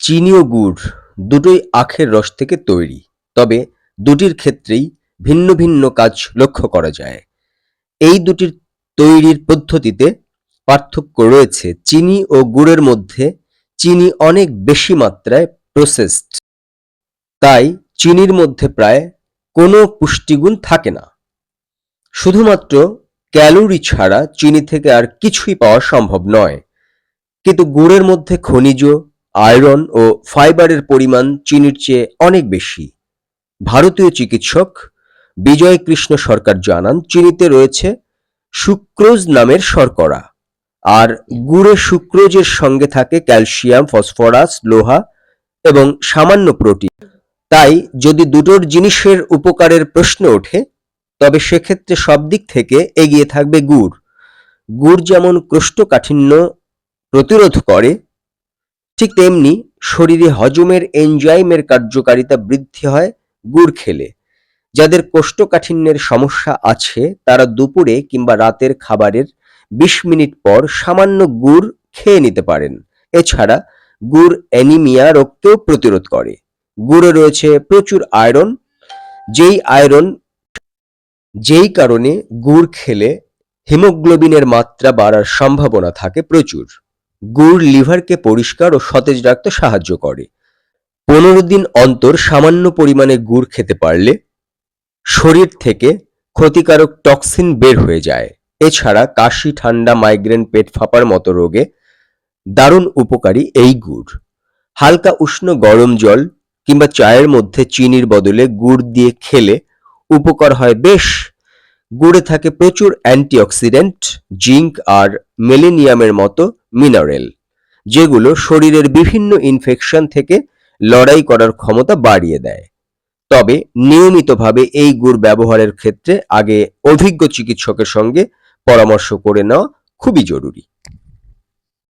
চিনি ও গুড় দুটোই আখের রস থেকে তৈরি, তবে দুটির ক্ষেত্রেই ভিন্ন ভিন্ন কাজ লক্ষ্য করা যায়। এই দুটির তৈরির পদ্ধতিতে পার্থক্য রয়েছে চিনি ও গুড়ের মধ্যে। চিনি অনেক বেশি মাত্রায় প্রসেসড তাই চিনির মধ্যে প্রায় কোনো পুষ্টিগুণ থাকে না। শুধুমাত্র ক্যালোরি ছাড়া চিনি থেকে আর কিছুই পাওয়া সম্ভব নয়, কিন্তু গুড়ের মধ্যে খনিজ আয়রন ও ফাইবারের পরিমাণ চিনির চেয়ে অনেক বেশি। ভারতীয় চিকিৎসক বিজয় কৃষ্ণ সরকার জানান, চিনিতে রয়েছে সুক্রোজ নামের শর্করা, আর গুড়ে সুক্রোজের সঙ্গে থাকে ক্যালসিয়াম, ফসফরাস, লোহা এবং সামান্য প্রোটিন। তাই যদি দুটোর জিনিসের উপকারের প্রশ্ন ওঠে, তবে সেক্ষেত্রে সব দিক থেকে এগিয়ে থাকবে গুড়। গুড় যেমন কোষ্ঠকাঠিন্য প্রতিরোধ করে ঠিক তেমনি শরীরে হজমের এনজাইমের কার্যকারিতা বৃদ্ধি হয় গুড় খেলে। যাদের কোষ্ঠকাঠিন্যের সমস্যা আছে, তারা দুপুরে কিংবা রাতের খাবারের বিশ মিনিট পর সামান্য গুড় খেয়ে নিতে পারেন। এছাড়া গুড় অ্যানিমিয়া রোগকেও প্রতিরোধ করে। গুড়ে রয়েছে প্রচুর আয়রন। যেই আয়রন যেই কারণে গুড় খেলে হিমোগ্লোবিনের মাত্রা বাড়ার সম্ভাবনা থাকে প্রচুর। গুড় লিভারকে পরিষ্কার ও সতেজ রাখতে সাহায্য করে। পনেরো দিন অন্তর সামান্য পরিমাণে গুড় খেতে পারলে শরীর থেকে ক্ষতিকারক টক্সিন বের হয়ে যায়। এছাড়া কাশি, ঠান্ডা, মাইগ্রেন, পেট ফাঁপার মতো রোগে দারুণ উপকারী এই গুড়। হালকা উষ্ণ গরম জল কিংবা চায়ের মধ্যে চিনির বদলে গুড় দিয়ে খেলে উপকার হয় বেশ গুড়ে থাকে প্রচুর অ্যান্টিঅক্সিডেন্ট, জিঙ্ক আর মেলেনিয়ামের মতো মিনারেল, যেগুলো শরীরের বিভিন্ন ইনফেকশন থেকে লড়াই করার ক্ষমতা বাড়িয়ে দেয়। তবে নিয়মিতভাবে এই গুড় ব্যবহারের ক্ষেত্রে আগে অভিজ্ঞ চিকিৎসকের সঙ্গে পরামর্শ করে নেওয়া খুবই জরুরি।